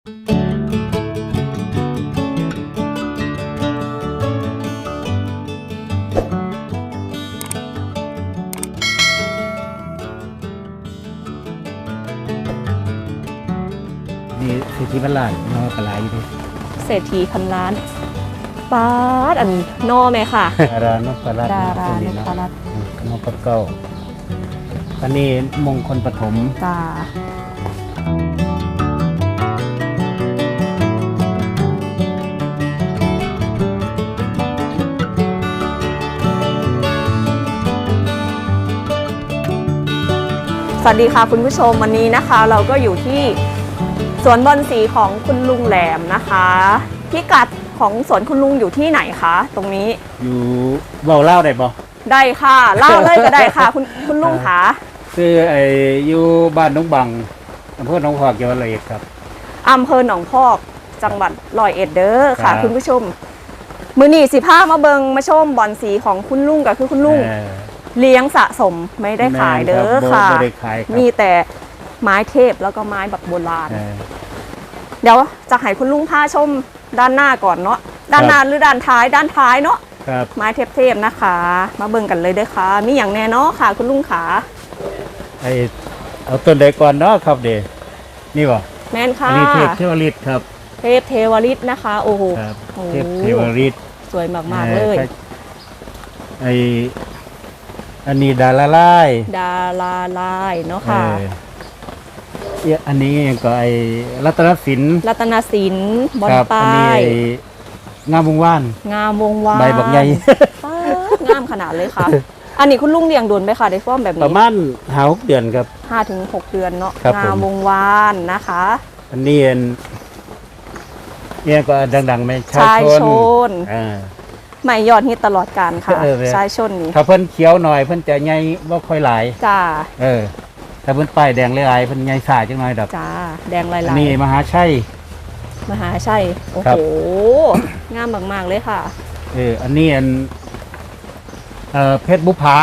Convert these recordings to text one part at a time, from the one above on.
นี่สิทธิบัลลานนอกระไรอยู่ดิเศรษฐีพันล้านปาดอันนอไหมค่ะ ดารานพรัตน์ดาราคนนนี้เนาะพรัตน์อืมนพเก้าอันนี้มงคลปฐมตา สวัสดีค่ะคุณผู้ชมวันนี้นะคะ เราก็อยู่ที่สวนบอนสีของคุณลุงแหลมนะคะพิกัดของสวนคุณลุงอยู่ที่ไหนคะ ตรงนี้อยู่เบาเล่าได้บ่ได้ค่ะเล่าเลยก็ได้ค่ะ คุณคุณลุงคะคือไอ้อยู่บ้านหน้องบังอำเภอหนองพอกจังหวัดร้อยเอ็ดครับอำเภอหนองพอกจังหวัดร้อยเอ็ดเด้อค่ะครับคุณผู้ชม มือนี่สิพามาเบิงมาชมบอลสีของคุณลุงกับคือคุณลุง เออเลี้ยงสะสมไม่ได้ขายเด้อแม่นรับค่ะบ่บ่ได้ขายครับมีแต่ไม้เทพแล้วก็ไม้แบบโบราณเออเดี๋ยวจะให้คุณลุงพาชมด้านหน้าก่อนเนาะ ด้านหน้าหรือด้านท้ายด้านท้ายเนาะครับไม้เทพๆนะคะ มาเบิ่งกันเลยเด้อค่ะ มีอย่างแน่เนาะค่ะ คุณลุงขาไอ้เอาต้นใดก่อนเนาะครับเดนี่บ่แม่นอัค่ะนนี้เทพเทวฤทธิ์ครับ เทพเทวฤทธิ์นะคะ โอ้โหครับโอ้เทพเทวฤทธิ์สวยมากๆเลยออไอ้ อันนี้ดาราไล่ดาราลายเนาะค่ะเออเอี๊ยอันนี้ก็ไอ้รัตนศิลป์รัตนศิลป์บอลครับป้าอันนี้ยไอ้งามวงว่าน งามวงวานใบบักใหญ่ ป๊าดงามขนาดเลยค่ะ อันนี้คุณลุงเลี้ยงดุนไหมคะได้ฟ้อมแบบประนี้มาณหาหกเดือนครับ ห้าถึงหกเดือนเนาะครับงามผมวงวานนะคะ อันนี้อันเนี่ยก็ดังๆไหมชาชายชนชนอ่า ใหม่ยอดฮิตตลอดการค่ะเออเว้ยชายชนนี้ถ้าเพิ่นเขียวหน่อยเพิ่นจะใหญ่บ่ค่อยหลาย จ้าเออ ถ้าเพิ่นป้ายแดงหลายๆเพิ่นใหญ่สายจังหน่อยดอกจ้าแดงลายอันลายนี้มหาชัย มหาชัยโอ้ครัโหบ งามมากๆเลยค่ะ เอออันนี้อันเอ่อเพชรบุภา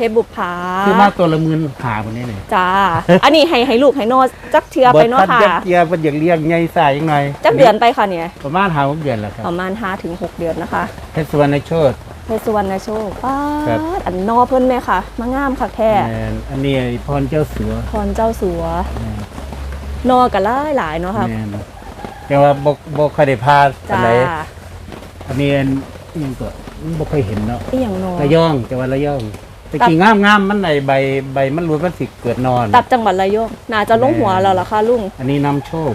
เพชรบุภาคือมาตัวละหมื่นหาคนนี้เลยจ้า อันนี้ให้ให้ลูกให้โนจักเทือไปเนาะค่ะเบิดพันเจียเพิ่นอยากเลี้ยงใหญ่สายจังหน่อยจักเดือนไปค่ะเนี่ยประมาณ5 6เดือนแล้วครับประมาณ5ถึง6เดือนนะคะเพชรสุวรรณโชตเพชรสุวรรณโชคป้าครับดอันนอเพิ่นไหมค่ะมางามค่ะแท้แม่นอันนี้ไอ้พรเจ้าสัวพรเจ้าสัวแม่นนอกันหลายหลายๆเนาะค่ะแม่นแต่ว่าบ่บ่ค่อยได้พาปานจ้าใดอันนี้อันอิหยังก็บ่เคยเห็นเนาะอีหยังนอระยองจังหวัดระยอง แต่กิ่งงามๆมันในใบใบมันรูดมันสิเกิดนอน ตับจังหวัดระยองน่าจะลงหัวแล้วล่ะค่ะลุง อันนี้นำโชค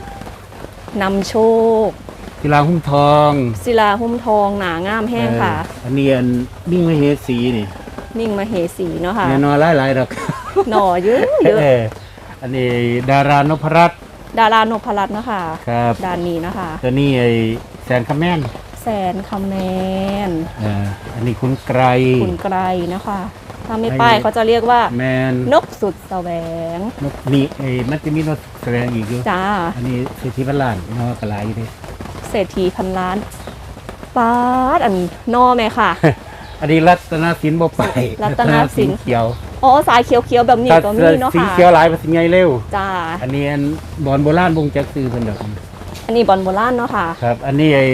นำโชคกีฬาหุ้มทองศิลาหุ้มทองหนางามแห้งค่ะ เอออันนี้อันนิ่งมเหสีนี่นิ่งมาเหสีเนาะค่ะแน่นอนหลายๆดอกหน่อเยอะเยอะเอออันนี้ดารานพรัตน์ดารานพรัตน์เนาะค่ะครับด้านนี้นะคะ ตัวนี้ไอ้แสนคำแม่นแสนคำแมนเอออันนี้คุณไกรคุณไกรนะคะ ถ้าไม่ไอ้ป้ายเขาจะเรียกว่า แมนนกสุดแสวง นกนี่ไอ้มันจะมีนกแสดงอีกอยู่จ้า อันนี้สิทธิบัลลานนอกระไรอยู่ดิเศรษฐีพันล้านปาดอันนอไหมค่ะ อันนี้รัตนสินบ่ไปรัตนสิน เขียวอ๋อสายเขียวๆแบบนี้ก็มีเนาะสีค่ะเขียวหลายภาษีไงเร็ว จ้า อันนี้อันบอนโบราณบงจักซื้อเพิ่นดอกอันนี้บอลโบราณเนาะค่ะ ครับ อันนี้ไอ้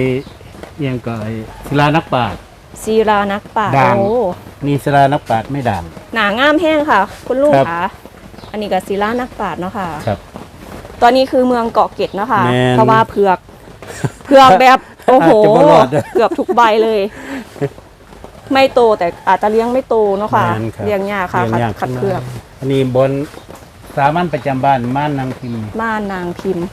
เอียงก็ไอ้ศิลานักปราชญ์ซีรานักป่าด่าง โอ้ นี่ศิลานักปราชญ์ไม่ด่าง หนางามแห้งค่ะ คุณลุงครับค่ะอันนี้ก็ซีรานักป่าเนาะค่ะครับตอนนี้คือเมืองเกาะเกร็ดเนาะค่ะแม่นเพราะว่าเผือกเผือกแบบโอ้โหอาจจะบ่รอดเด้อเกือบทุกใบเลย ไม่โตแต่อาจจะเลี้ยงไม่โตเนาะค่ะแม่นครับเลี้ยงยากค่ะเลี้ยงยากขัดเผือก อันนี้บนสามัญประจำบ้านม่านนางพิมพ์ม่านนางพิมพ์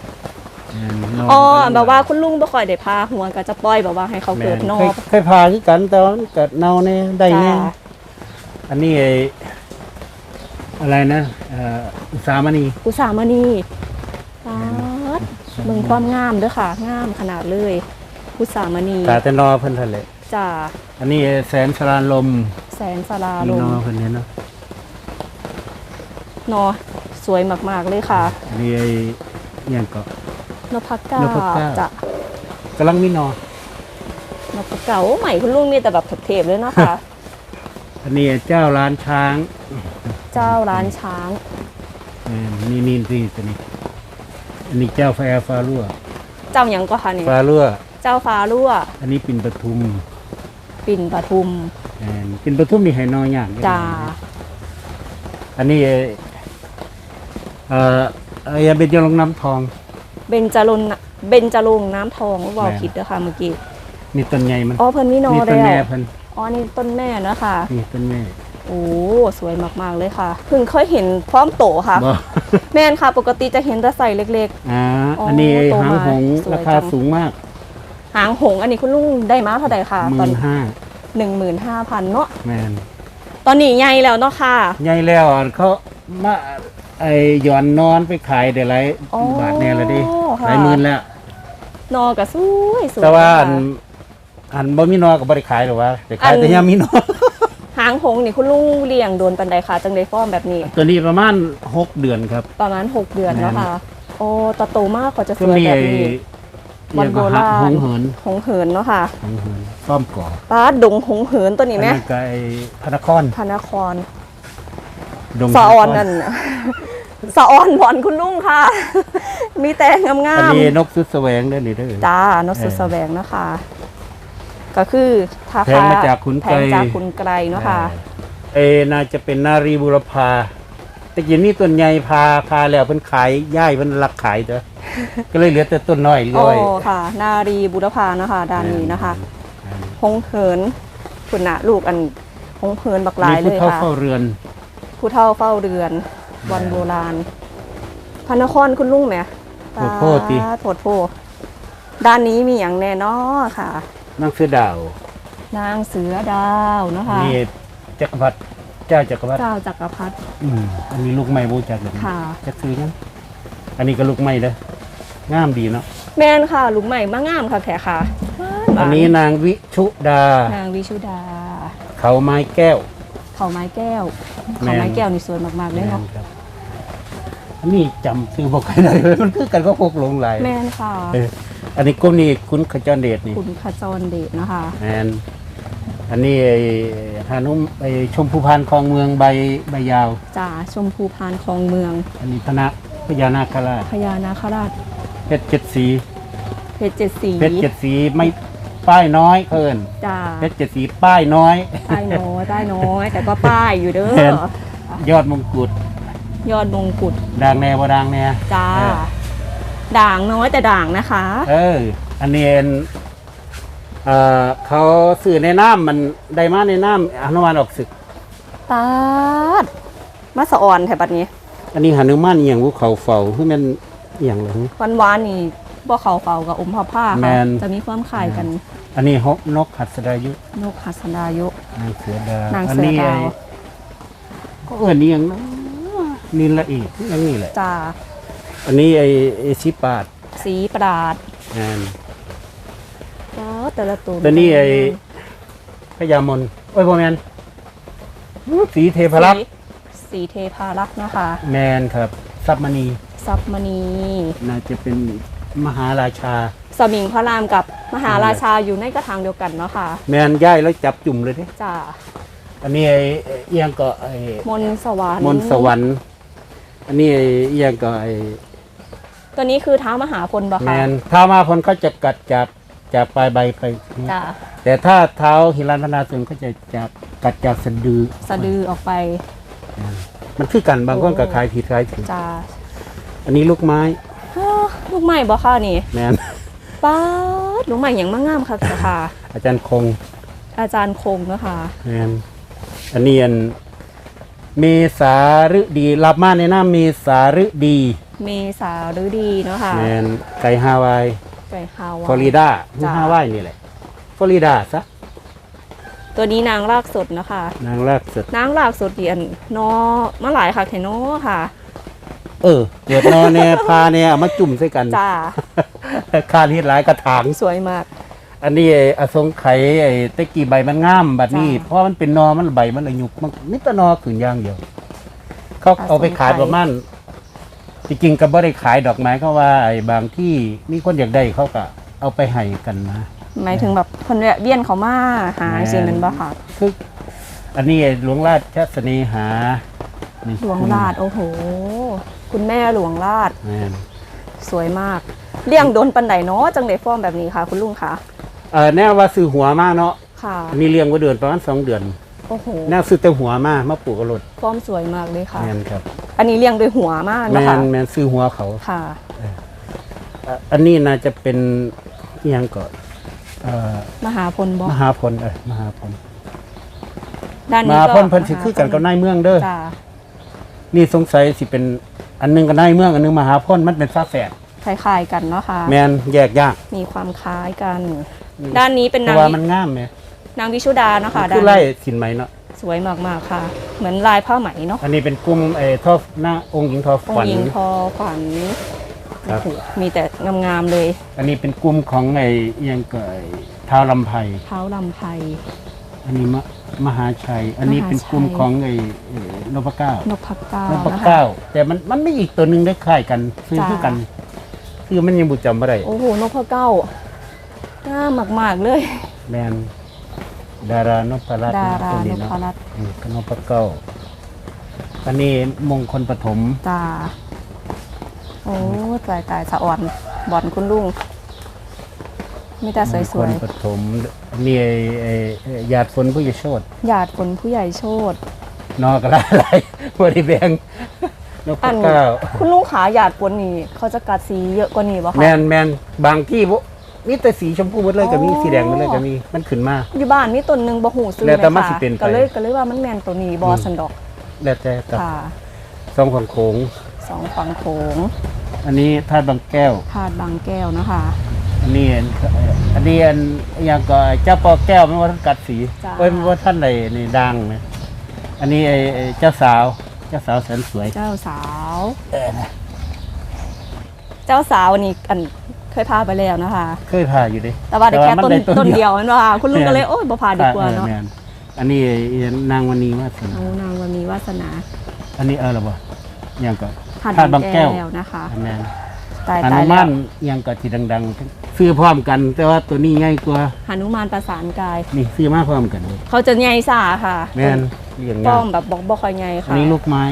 อืมนนอ๋อแบบว่าคุณลุงบ่ค่อยได้พาหัวก็จะปล่อยแบบว่าให้เขาแม่เกิดนอเคยเคยพาคือกันแต่ว่ามันเกิดเน่าแน่ได้แน่จ้าอันนี้ไอ้อะไรนะเอ่ออุตสามณีอุสามณีปาดเมืองความงามเด้อค่ะ งามขนาดเลยอุสามณีตาแต่นอเพิ่นทะเลจ้าอันนี้แสนสรานลมแสนสลาลนี่มนอเพิ่นเนี่ยเนาะนอสวยมากๆเลยค่ะ อันนี้ไอ้อิหยังก็ นพเก้านพเก้า จ้ะกำลังมีนอ นพเก้าโอ้ใหม่คุณลุงนี่แต่แบบเทพๆเลยเนาะค่ะอันนี้เจ้าล้านช้างเจ้าร้านช้าง เออนี่นี่นี่ตัวนี้ อันนี้เจ้าแฟฟ้ารั่วจ้าหยังก็ค่ะนี่ฟ้าเรือเจ้าฟ้ารั่ว อันนี้ปิ่นปทุมปิ่นปทุมแม่นปิ่นปทุมนี่ให้น้อยยากจ้าอันนี้เอ่อเอ่อเป็นยาลงน้ำทอง เบญจรงค์เบญจรงค์น้ำทองว่าแม่นผิดเด้อค่ะเมื่อกี้นี่ต้นใหญ่มันอ๋อเพิ่นมีนอนี่ต้แล้นแม่วเพิ่นอ๋อนี่ต้นแม่นะคะนี่ต้นแม่โอ้สวยมากๆเลยค่ะเพิ่งเคยเห็นพร้อมโตค่ะ บ่แม่นค่ะ ปกติจะเห็นแต่ใส่เล็ก อ่าอ๋ออันนี้โตหางมาหงส์สวยราคาจัง สูงมากๆ หางหงส์อันนี้คุณลุงได้มาเท่าไหร่ค่ะ หตอมื่นนห้าหนึ่งหมื่นห้าพันเนาะแม่นตอนนี้ใหญ่แล้วเนาะค่ะ ใหญ่แล้วอะเขามา ไอ้หย่อนนอนไปขายได้หลายอ๋อบาทแน่ละดิค่ะ หลายหมื่นแล้ว นอก็สวยสวยแต่ว่าอันค่ะ อันบ่มีนอก็บ่ได้ขายหรอกว่าแต่ขายอัน แต่ยามมีนอ หางหงส์นี่คุณลุงเลี้ยงโดนปันไดค่ะจังได้ฟ้อมแบบนี้ ตัวนี้ประมาณหกเดือนครับ ประมาณ 6 เดือนเนาะค่ะ โอ้ตาโตมากกว่าจะสก็วยมีแบบไอ้นี้เรียกว่าวันโบราณ หงเหินหงเหินเนาะค่ะหงเหินซ่อมก่อป้าดงหงเหินตัวนี้ไหมอัก็ไอ้พระนครพระนครดงสะออนพระครนั่น สะออนบอนคุณลุงค่ะ มีแต่งามอันงามนี้นกสุดแสวงเด้อนี่เด้อจ้านกสุดเออแสวงนะคะ ก็คือทาแพงมาจากขุนไกรแพงจากคุณไกลเนาะค่ะเออน่าจะเป็นนารีบุรพาแต่กี้นี่ต้นใหญ่พาพาแล้วเพิ่นขายย่ายเพิ่นรักขายเด้อก็เลยเหลือแต่ต้นน้อยโอ้ร้อยค่ะ นารีบุรพานะคะด้านนี้นะคะอ่าหงเหินคุณนะลูกอันหงเหินบักหลายมีเลผู้ยเฒ่าค่ะเฝ้าเรือน ผู้เฒ่าเฝ้าเรือน วันโบราณพระนครคุณลุงไหมโพดโพดติปาดโพดโพดด้านนี้มีอย่างแน่นอค่ะนางเสือดาวนางเสือดาวเนาะคะนี่จักรพรรดิเจ้าจักรพรรดิเจ้าจักรพรรดิอืมอันนี้ลูกไม้บูจักเลยค่ะ จักซื้อยังอันนี้ก็ลูกไม้เด้องามดีเนาะแมนค่ะลุงใหม่มางามค่ะแขกค่ะอันนี้นางวิชุดา นางวิชุดา เขาไม้แก้ว เขาไม้แก้วแม่เขานไม้แก้วนี่สวยมากๆเลยเนาะครับ อันนี้จำซื้อบอกใครได้เลยมันคือกันก็พกลงไหลายแมนค่ะ เอออันนี้ก้มนี่คุณขจรเดชนี่คุณขจรเดชนะคะ แมนอันนี้ไอ้ฮานุมไอ้ชมพูพานคลองเมืองใบใบยาว จ่าชมพูพานคลองเมือง อันนี้คณะพญานาคราชพญานาคราชเพชรเจ็ดสีเพชรเจ็ดสีเพชรเจ็ดสีไม่ป้ายน้อยเพิ่นจ่าเพชรเจ็ดสีป้ายน้อยป้ายน้อยป้ายน้อย แต่ก็ป้ายอยู่เด้แม่นอยอดมงกุฎ ยอดมงกุฎด่างแน่บ่ด่างแน่จ้า เออด่างน้อยแต่ด่างนะคะ เออ อันนี้เอ็นเอ่อเขาสื่อในน้ำมันได้มาในน้ำอนุมานออกศึก ตาดมาสะออนแถบบัดนี้ อันนี้หานุมานอหย่างภูเขาเฝ้าคือแมันอหย่างเลย วันวานๆนี่บ่เขาเฝ้ากับอมพ่อผ้าแม่ค่ะน จะมีความคล้ายกันอันนี้ฮกนกหัสดายุนกหัสดายุ นางเสือดาวนางอัเสือนี้ดาวไอ้ก็เอิ้นนี่อย่างนะ นินละเอีกอย่างนี้แหละจ่าอันนี้ไอ้ไอ้ชิปาดสีประดาดงานอ๋อแต่ละตัวตัวนี้ไอ้พญามนโอ้ยพ่อแมนสีเทพรักษ์สีสีเทพารักษ์นะคะ แมนครับซับมณีซับมณีน่าจะเป็นมหาราชา สมิงพระรามกับมหาราชาอยู่ในกระถางเดียวกันเนาะค่ะ แมนย่ายแล้วจับจุ่มเลยเด้จ่าอันนี้ไอ้ไอ้เอียงก็ไอ้มนต์สวรรค์มนต์สวรรค์ อันนี้ไอ้เอียงก็ไอ้ตัวนี้คือเท้ามหาพลปะแมคะนถ้ามาพลเขาจะกัดจากจากปลายใบไปจ่าแต่ถ้าเท้าหิรันพนาสุนก็จะจากกัดจากสะดือสะดือออกไปมันคือกันบางคนโอ้ก็คลายผิดคลายถูกจ่าอันนี้ลูกไม้อ้อลูกใหม่บ่ค่ะนี่แมนป้าดลูกใหม่อย่างมางามค่ะค่ะ อาจารย์คงอาจารย์คงเนาะคะแมนอันนี้อัน เมษาฤดีรับมาในหน้าเมษาฤดีเมษาฤดีเนาะค่ะแมนไก่ฮาวายไก่ฮาวาฟลอริดาจ้ะฮาวายนี่แหละฟลอริดาซะตัวนี้นางรากสดเนาะคะ นางแรกสุดนางรากสดเดียนนอมาหลายค่ะแทนอค่ะ เออเกิดนอนแน่พาเนี่ยเอามาจุ่มใส่กันจ้าคาดฮิตหลายกระถางสวยมาก อันนี้ไอ้อสงไขยไอ้ตะกี้ใบมันงามบัดนี้จ้ะเพราะมันเป็นนอมันใบมันเลยหยุกมันนิดแต่นอขืนอย่างเดียว เขาอสงไขยเอาไปขายประมาณจริงๆก็บ่ได้ขายดอกไม้เขาว่าไอ้บางที่มีคนอยากได้เขาก็เอาไปให้กันนะหมายถึงแบบคนแวะเวียนเขามาหาแม่นสิแมันบ่ค่ะคืออันนี้ไอ้หลวงราชเสน่หานี่หลวงราชโอ้โห คุณแม่หลวงราชแม่นสวยมาก เลี้ยงโดนปันไดเนาะจังไดฟอร์มแบบนี้ค่ะ คุณลุงคะ เออแน่ว่าซื้อหัวมาเนาะค่ะ อันนี้เลี้ยงไว้เดือนประมาณสองเดือนโอ้โห แน่ซื้อแต่หัวมามาปลูกกระโดดฟอร์มสวยมากเลยค่ะ แมนครับอันนี้เลี้ยงโดยหัวมากแมนะคะนแมนซื้อหัวเขาค่ะอะอันนี้น่าจะเป็นอิหยังก่อนเอ่อมหาพลบอมหาพลเออมหาพลด้านมนี้หาก็พลเพิ่นสิคือกันกับนายเมืองเด้อจ้านี่สงสัยสิเป็นอันหนึงกับนายเมืองอันหนึงมหาพลมันเป็นฟ้าแฝดคล้ายๆกันเนาะค่ะ แมนแยกยาก มีความคล้ายกัน ด้านนี้เป็นเพนางราะว่าวิมันงามแหมนางวิชุดาเนาะค่ะคือด้านไล่นี้สินไหมเนาะสวยมากๆค่ะ เหมือนลายผ้าไหมเนาะอันนี้เป็นกลุ่มไอ้ทอหน้าองค์หญิงทอองฝัน ค์หญิงทอฝันครับ โอ้โหมีแต่งามๆเลยอันนี้เป็นกลุ่มของไอ้อิหยังเกิดท้าวลำไพเท้าลำไพรอันนี้มะมหาชัย อันนี้เป็นกลุ่มมหาชัย ของไอ้เอ่อนพเก้านพเก้านพนะคะ เก้า แต่มันมันไม่อีกตัวหนึ่งได้คล้ายกันคือจ้า คือกัน คือมันยังบุจำไม่ได้โอ้โหนพเก้า หน้ามากๆเลย แมนดารานพรัตน์ดาราตัวนนี้พเนาะรัตน์อืมนพเก้าอันนี้มงคลปฐมตา โอ้ตายตายสะอ่อนบอนคุณลุงมีแต่สมงควยลปฐมอันนี่ไอ้ไอ้ไอ้ญาติฝนผู้ยโชดๆหยาดฝนผู้ใหญ่โชดนอกระไรบริแบงนพอันเก้าคุณลุงขาหยาดฝนนี่ เขาจะกัดสีเยอะกว่านี้ป่ะแมคะนแมนบางที่บ่ มีแต่สีชมพูหมดเลยก็มีอ๋อสีแดงหมดเลยก็มีมันขึ้นมา อยู่บ้านมีต้นหนึ่งบ่หูซื้อแล้วแต่ไหมันค่ะสิเป็นไปก็เลยก็เลยว่ามันแมนตัวนี้บอสันดอกแล้วแต่กับค่ะซองของโขงสองฝั่งโขงอันนี้ธาตุบางแก้วพาดบางแก้วนะคะอันนี้อันอันนี้อันอย่างก็เจ้าปอแก้วไม่ว่าท่านกัดสีจ้าเอ้ยไม่ว่าท่านใดนี่ดังนะอันนี้ไอ้ไอ้เจ้าสาว เจ้าสาวแสนสวย เจ้าสาว เออนะเจ้าสาวนี่อันเค ยพาไปแล้วนะคะ เคยพาอยู่ดิแต่ว่าได้แค่มันต้นได้ต้นเดียวนั่นว่าคุณลุงก็เลยโอ้ยบ่พาดีกว่าออเนาะแม่อันนี้ไอ้ไอ้นางวันนี้ว่าสนาเอานางวันมีวาสนา อันนี้เออหรอบ่อย่างก็พาดธาตุบางแก้วนะคะอันนั้นตายอตานุยแล้มาวนยังก็ที่ดังๆซื้อพร้อมกัน แต่ว่าตัวนี้ง่ายกว่าหนุมานประสานกาย นี่ซื้อมาพร้อมกันเลยเขาจะใหญ่ซ่าค่ะแม่นอย่างป้งาอมมแบบบอกบ่ค่อยใหญ่อันค่ะนี้ลูกไม้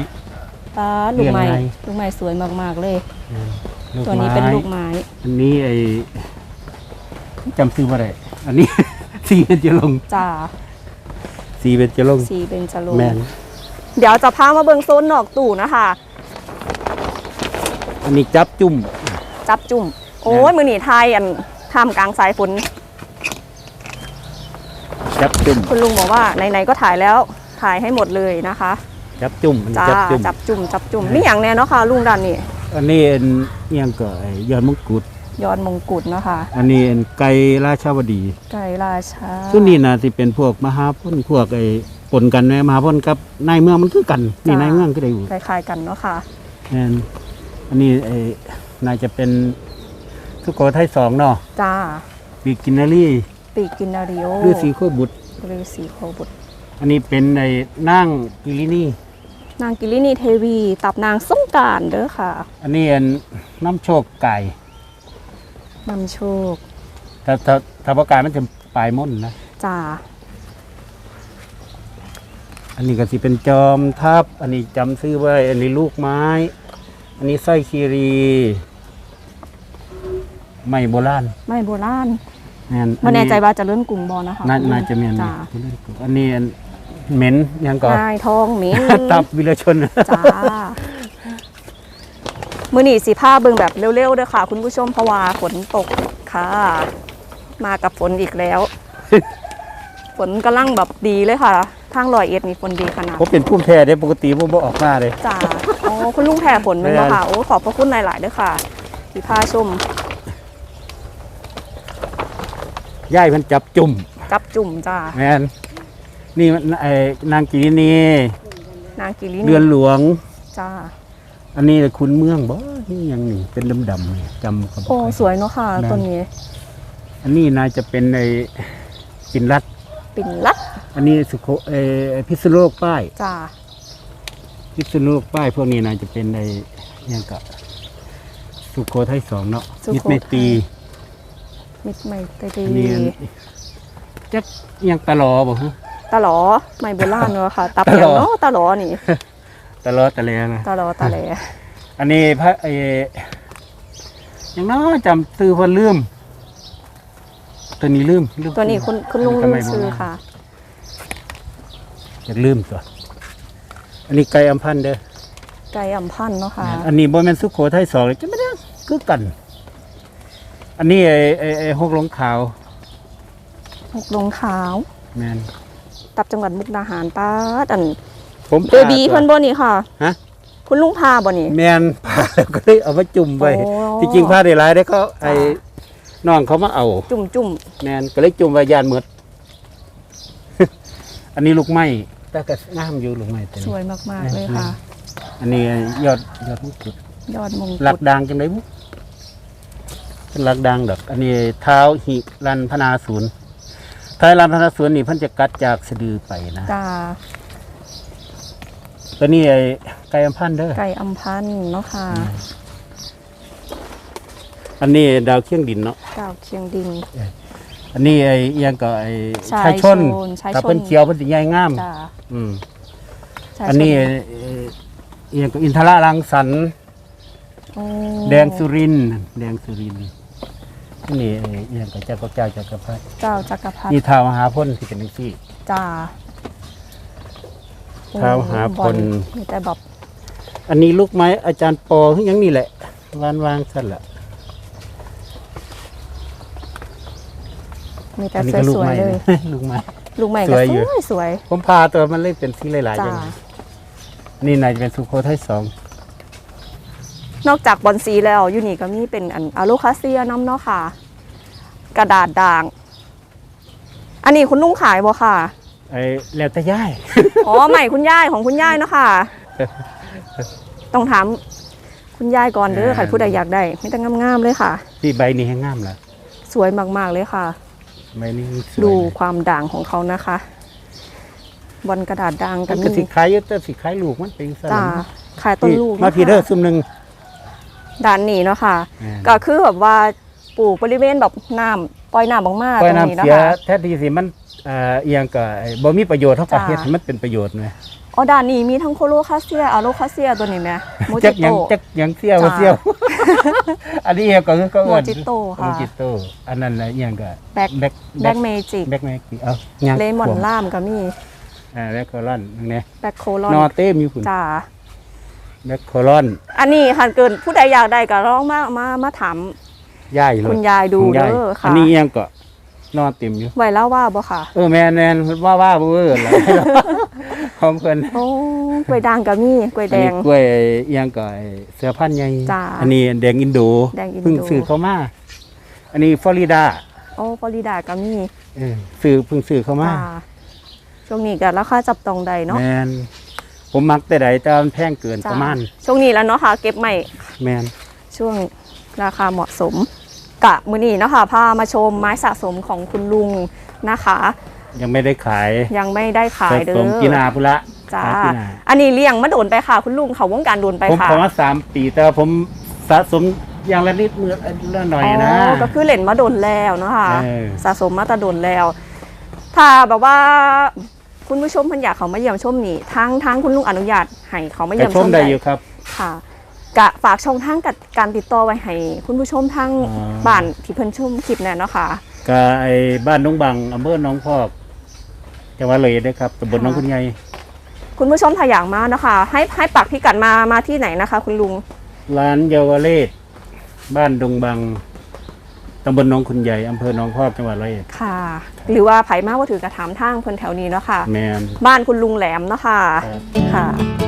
ตาลูกไม้เรียงไงลูกไม้สวยมากๆเลยอืม ลูกตัวไม้นี้เป็นลูกไม้ อันนี้ไอ้จำซื้อว่าไรอันนี้ สีเป็นจะลงค์จ้าสีเป็นจะลงค์สีเป็นจรูแมนเดี๋ยวจะพามาเบิ่งโซนนอกตู้นะคะ อันนี้จับจุ่ม จับจุ่ม โอ้ยมือหนีไทยอันท่ามกลางสายฝนจับจุ่ม คุณลุงบอกว่าไหนๆก็ถ่ายแล้วถ่ายให้หมดเลยนะคะจับจุ่มอันนี้จ้าจับจุ่ม จับจุ่มจับจุ่มมีอย่างแน่เนาะค่ะลุงดันนี่อันนี้อัน เอียงก็ไอ้ยอดมงกุฎยอดมงกุฎเนาะค่ะ อันนี้อันไก่ราชาวดีไก่ราชาส่วนนี้น่าสิเป็นพวกมหาพ้นพวกไอ้ปนกันแม่มหาพ้นกับนายเมืองมันคือกันนี่นายเมืองก็ได้อยู่คล้ายๆกันเนาะค่ะแม่นอันนี้ไอ้น่าจะเป็นสุโขทัยสองเนาะจ้าปีกินนารีปีกกินนาริโอหรือสีโคบุตรหรือสีโคบุตร อันนี้เป็นไอ้นั่งกิลินี่ นางกิลินีเทวี ตับนางสงกรารเด้อค่ะ อันนี้อันน้ำโชคไก่นำโชคถ้าถ้าถ้าประกาศมันจะปลายม่นนะ จ้าอันนี้ก็สิเป็นจอมทัพอันนี้จำซื้อไว้ อันนี้ลูกไม้ อันนี้สร้อยคีรี ไม่โบราณไม่โบราณแม่นไม่แน่ใจว่าจะเลื่อนกลุ่มบอนะคะน่าน่าจะเมียนจ้า อันนี้อัน เหม็นยังก่อนนายทองหมิงตับวิรชนจ้ามือหนีสีผ้าเบิ่งแบบเร็วๆเด้อค่ะ คุณผู้ชมเพราะว่าฝนตกค่ะ มากับฝนอีกแล้ว ฝนกำลังแบบดีเลยค่ะ ทางลอยเอ็ดนี่ฝนดีขนาดผมเป็นผู้แท้เด้ปกติผมบ่ออกมาเลยจ้าโอ้คุณลุงแผ่ฝนเป็นแม่บ่นค่ะโอ้ขอบพระคุณหลายๆเด้อค่ะสีผ้าชมย่ายมันจับจุ่ม จับจุ่มจ้าแม่น นี่มันไอ้นางกิรินีนางกิริเรือนหลวง จ้า อันนี้คุณเมืองบ่นี่ยังนี่เป็นดำๆนี่จำเขาบอโอ้กสวยเนาะค่ะแม่นต้นนี้ อันนี้น่าจะเป็นไอ้กินรัดปิ่นลัดอันนี้สุโขเออพิษณุโลกป้ายจ้าพิษณุโลกป้ายพวกนี้น่าจะเป็นไอ้ยังกับสุโขทัยสองเนาะยึดไม่ตีมิดไม่ตอันดีนี้อันจักยังตะลอบ่ฮะ ตาหลอไม่โบราณเนาะค่ะตับตาหลออย่างเนาะตาหลอนี่ตะลอตะแลนะตาหลอตาแหลอันนี้พระไอ้อย่างน้อยจำซื้อเพิ่นลืม ตัวนี้ลืมลืมตัวนี้คุณคุณลุงทำลืไมมบ่ซื้อมาค่ะอยากลืมตัว อันนี้ไก่อัมพันธ์เด้อไก่อ่ำพันธุ์เนาะค่ะ อันนี้บ่แม่นสุโขทัยสองเลยจะไม่ได้คือกัน อันนี้ไอ้ไอ้ไอ้หกหลงขาวหกลงขาวแม่น ตับจังหวัดมุกดาหารป้าดอันผมเบบีเพิ่นบ่นี่ค่ะ ฮะ คุณลุงพาบ่นี่ แม่นพาแล้วก็เลยเอามาจุ่มไว้โอ้ ที่จริงพาได้หลายได้ก็ไอ้น้องเขามาเอา จุ่มจุ่มแม่นก็เลยจุ่มไว้ยานหมด อันนี้ลูกไม้แต่ก็งามอยู่ลูกไม้ตัวสนี้วยมากๆเลยค่ะ อันนี้ยอดยอดมงกุฎยอดมงหลักุกฎดังจังไดบุเป็นหลักดังดอก อันนี้เท้าหิรันพนาศูนย์ ท้ายรันพนาศูนย์นี่เพิ่นจะกัดจากสะดือไปนะจ้าตัวนี้ไอ้ไก่อัมพันธ์เด้อไก่อำพันธ์เนาะค่ะ อันนี้ดาวเคียงดินเนาะดาวเคียงดิน อันนี้ไอ้อิหยังก็ไอ้ชายชายชนชนชายถ้าชนเพิ่นเขียวเพิ่นสิใหญ่งามจ้าอืมชายอันนี้ชไอ้อิหยังก็อินทรารังสรรค์โอ้แดงสุรินทร์แดงสุรินทร์ นี่ไอ้อิหยังก็เจ้าก็เจ้าจักรพรรดิเจ้าจักรพรรดินี่ท้าวมหาพ่นที่เป็นจังซี่ จ้าท้าวหาพล มีแต่แบบอันนี้ลูกไม้อาจารย์ปอคือหยังนี่แหละวานวางสั่นละมีแต่อันนี้ก็ลูสกวยไม้ๆเลย นะ ลูกไม้ ลูกใหม่สก็วยสอยู่วยสวยผมพาตัวมันเลยเป็นสีหลายๆจ้าจังเลยนี่นายจะเป็นสุโขทัยสอง นอกจากบอลสีแล้วอยู่นี่ก็มีเป็นอันอะโลคาเซียน้ำเนาะค่ะ กระดาษด่าง อันนี้คุณลุงขายบ่ค่ะ ไอ้แล้วแต่ย่าย อ๋อใหม่คุณย่ายของคุณย่ายเนาะค่ะ ต้องถามคุณย่ายก่อนเด้อใครผู้ใดอยากได้ไม่ต้องงามๆเลยค่ะ ที่ใบนี้ให้งามละสวยมากๆเลยค่ะ ใบนี้สวยดูเลยความด่างของเขานะคะ บอลกระดาษด่างกัมันนก็มีสิขายอยู่แต่สิขายลูกมันเป็นสั่นจ้าขายต้นลูกมาพีเดอร์นะคะซุ่มหนึ่ง ด้านนี้เนาะค่ะอ่าก็คือแบบว่าปลูกบริเวณแบบน้ำปล่อยน้ำมากๆปล่ตอยรงนี้น้ำนะเสียคะแท้ทีสิมันเอ่อเอียงก็ไอ้บ่มีประโยชน์เท่ากับจ้า เฮ็ดให้มันเป็นประโยชน์ไงอ๋อด้านนี้มีทั้งโคโลคาเซียอะโลคาเซียตัวนี้ไหมโมจัจิกหยัโต งจักหยังเสียวจ้าเสียว อันนี้เอียงก็คือก็เอิ้นโมจิโต้ค่ะ โมจิโต้อันนั้นน่ะเอียงก็แบ็คแบ็คแบ็กเมจิกแบ็คแม็กเอายังเลมอนล่ามก็มีอ่าแบ็คโคลอนนี่แบ็คโคลอนนอเต้มีคุณจ้า แบ็คโคลอน อันนี้ค่ะเกินผู้ใดอยากได้ก็ร้องมามามาถามย่ายเลยคุณยายดูคุณเด้ยายออัค่ะนนี้เอียงก็นอนเต็มอยู่ไหวแล้วว่าบ่ค่ะ เออแม่นแม่นว่าว่าบ่เออแล้วพร้อมเพิ่นโอ้กล้วยด่างก็มีกล้วยอัแดนนี้งกล้วยเอียงก็ไอ้เสือพันธุ์ใหญ่จ้าอันนี้แดงอินโดแดงอินโดเพิ่งซื้อเข้ามา อันนี้ฟลอริดาโอ้ฟลอริดาก็มีเออซื้อเพิ่งซื้อเข้ามาจ้าช่วงนี้ก็ราคาจับต้องได้เนาะแมน ผมมักแต่ใดแต่มันแพงเกินจ้าประมาณช่วงนี้แล้วเนาะค่ะ เก็บใหม่แมนช่วงราคาเหมาะสม กะมือนี้เนาะค่ะพามาชมไม้สะสมของคุณลุงนะคะ ยังไม่ได้ขายยังไม่ได้ขายสะเด้สมอกินาพุละจ้าขายปีนาอันนี้เลี้ยงมาโดนไปค่ะ คุณลุงเขาวงการโดนไปผมค่ะขอมาสามปีแต่ว่าผมสะสมอย่างละนิดมือละหน่อยนะก็คือเล่นมาโดนแล้วเนาะค่ะ เออ สะสมมาแตะโดนแล้ว ถ้าแบบว่า คุณผู้ชมเพันอยากเขามาเยี่ยมชมนี่ทางทางคุณลุงอนุญาตให้เขามาไปเยี่ยมชชมมได้อยู่ครับ ค่ะกะฝากช่องทางกับการติดต่อไว้ให้คุณผู้ชมทางอ๋อ บ้านที่เพิ่นชมคลิปแน่เนาะค่ะก็ไอ้บ้านน้องบังอำเภอหน้องพอกจังหวัดเลยเด้อครับตำบลหน้องคุณใหญ่คุณผู้ชมถ้าอยากมาเนาะค่ะให้ให้ปักพิกัดมามาที่ไหนนะคะ คุณลุงร้านเยาวเลศบ้านดงบัง ตำบลหน้องคุณใหญ่อำเภอหน้องพอกจังหวัดร้อยเอ็ด ค่ะ หรือว่าไผมาว่าถือกระถามทางเพิ่นแถวนี้เนาะค่ะ แมน บ้านคุณลุงแหลมเนาะค่ะ ครับ ค่ะ